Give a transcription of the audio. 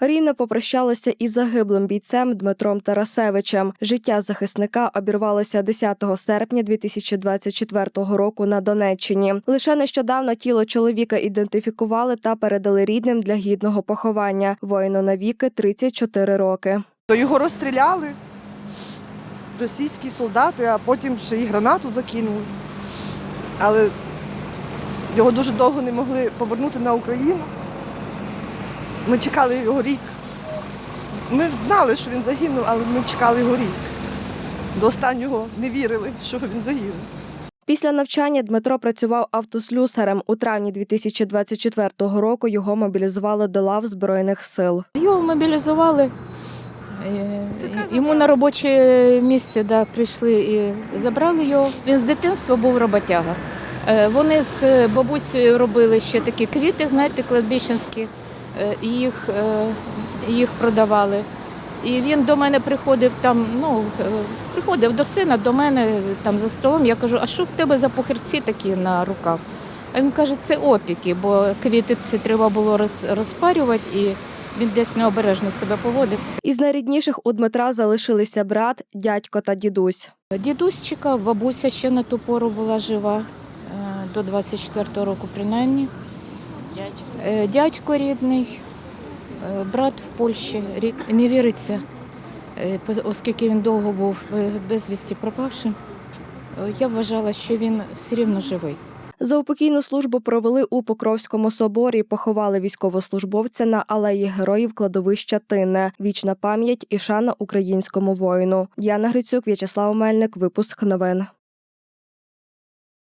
Рівне попрощалося із загиблим бійцем Дмитром Тарасевичем. Життя захисника обірвалося 10 серпня 2024 року на Донеччині. Лише нещодавно тіло чоловіка ідентифікували та передали рідним для гідного поховання. Воїну навіки 34 роки. Його розстріляли російські солдати, а потім ще й гранату закинули. Але його дуже довго не могли повернути на Україну. Ми чекали його рік. Ми знали, що він загинув, але ми чекали його рік. До останнього не вірили, що він загинув. Після навчання Дмитро працював автослюсарем. У травні 2024 року його мобілізували до лав збройних сил. Його мобілізували. Е, Йому на робоче місце да, прийшли і забрали його. Він з дитинства був роботяга. Е, Вони з бабусею робили ще такі квіти, знаєте, кладбищенські, їх, е, їх продавали. І він до мене приходив там, ну, е, приходив до сина, до мене там за столом. Я кажу, а що в тебе за похирці такі на руках? А він каже, це опіки, бо квіти це треба було роз- розпарювати, і він десь необережно себе поводився. Із найрідніших у Дмитра залишилися брат, дядько та дідусь. Дідусь чекав, бабуся ще на ту пору була жива, е, до 24-го року принаймні. Дядько, Дядько рідний, е, брат в Польщі, рік не віриться, е, по- оскільки він довго був е, безвісті пропавшим. е, Я вважала, що він все рівно живий. Заупокійну службу провели у Покровському соборі. Поховали військовослужбовця на алеї героїв кладовища Тинне. Вічна пам'ять і шана українському воїну. Яна Грицюк, В'ячеслав Мельник. Випуск новин.